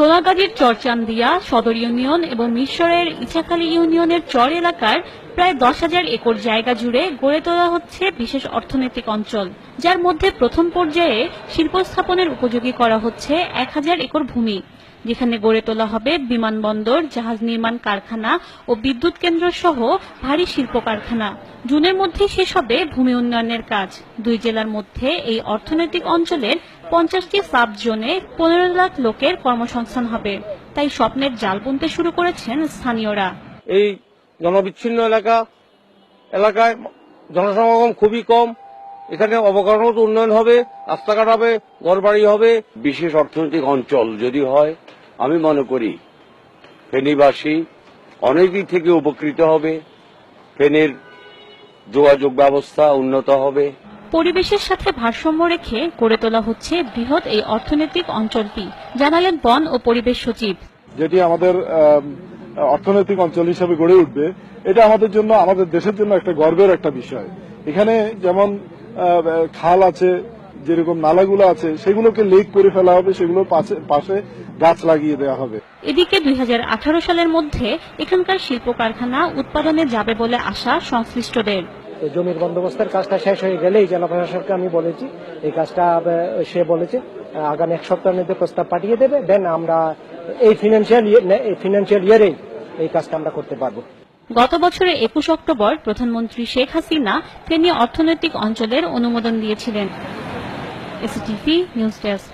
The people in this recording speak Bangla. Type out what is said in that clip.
সোনাগাজীর চরচান্দিয়া, সদর ইউনিয়ন এবং মিশরের ইছাখালী ইউনিয়নের চর এলাকার প্রায় দশ হাজার একর জায়গা জুড়ে গড়ে তোলা হচ্ছে বিশেষ অর্থনৈতিক অঞ্চল, যার মধ্যে প্রথম পর্যায়ে শিল্প স্থাপনের উপযোগী করা হচ্ছে এক হাজার একর ভূমি, যেখানে গড়ে তোলা হবে বিমানবন্দর জাহাজ নির্মাণ কারখানা ও বিদ্যুৎ কেন্দ্র সহ ভারী শিল্প কারখানা। জুনের মধ্যে শেষ হবে ভূমি উন্নয়নের কাজ। দুই জেলার মধ্যে এই অর্থনৈতিক অঞ্চলের পঞ্চাশটি সাব জোনে পনেরো লাখ লোকের কর্মসংস্থান হবে। তাই স্বপ্নের জাল বুনতে শুরু করেছেন স্থানীয়রা। এই জনবিচ্ছিন্ন এলাকা এলাকায় জনসমাগম খুবই কম। এখানে অবকাঠামোগত উন্নয়ন হবে রাস্তাঘাট হবে ঘরবাড়ি হবে। বিশেষ অর্থনৈতিক অঞ্চল যদি হয় আমি মনে করি ফেনীবাসী অনেক দিক থেকে উপকৃত হবে। ফেনীর যোগাযোগ ব্যবস্থা উন্নত হবে। পরিবেশের সাথে ভারসাম্য রেখে গড়ে তোলা হচ্ছে বৃহৎ এই অর্থনৈতিক অঞ্চলটি। জানালেন বন ও পরিবেশ সচিব। যেটি আমাদের অর্থনৈতিক অঞ্চল হিসেবে গড়ে উঠবে এটা আমাদের জন্য আমাদের দেশের জন্য একটা গর্বের একটা বিষয়। এখানে যেমন খাল আছে যেরকম নালাগুলো আছে সেগুলোকে লেক করে ফেলা হবে সেগুলোর পাশে পাশে গাছ লাগিয়ে দেওয়া হবে। এদিকে দুই হাজার আঠারো সালের মধ্যে এখানকার শিল্প কারখানা উৎপাদনে যাবে বলে আশা সংশ্লিষ্টদের। তো জমির বন্দোবস্তের কাজটা শেষ হয়ে গেলেই জেলা প্রশাসককে আমি বলেছি, এই কাজটা সে বলেছে আগামী এক সপ্তাহের মধ্যে প্রস্তাব পাঠিয়ে দেবে, দেন আমরা এই ফিনান্সিয়াল ফিনান্সিয়াল ইয়ারেই এই কাজটা আমরা করতে পারব। গত বছরের একুশ অক্টোবর প্রধানমন্ত্রী শেখ হাসিনা ফেনী অর্থনৈতিক অঞ্চলের অনুমোদন দিয়েছিলেন। STV news desk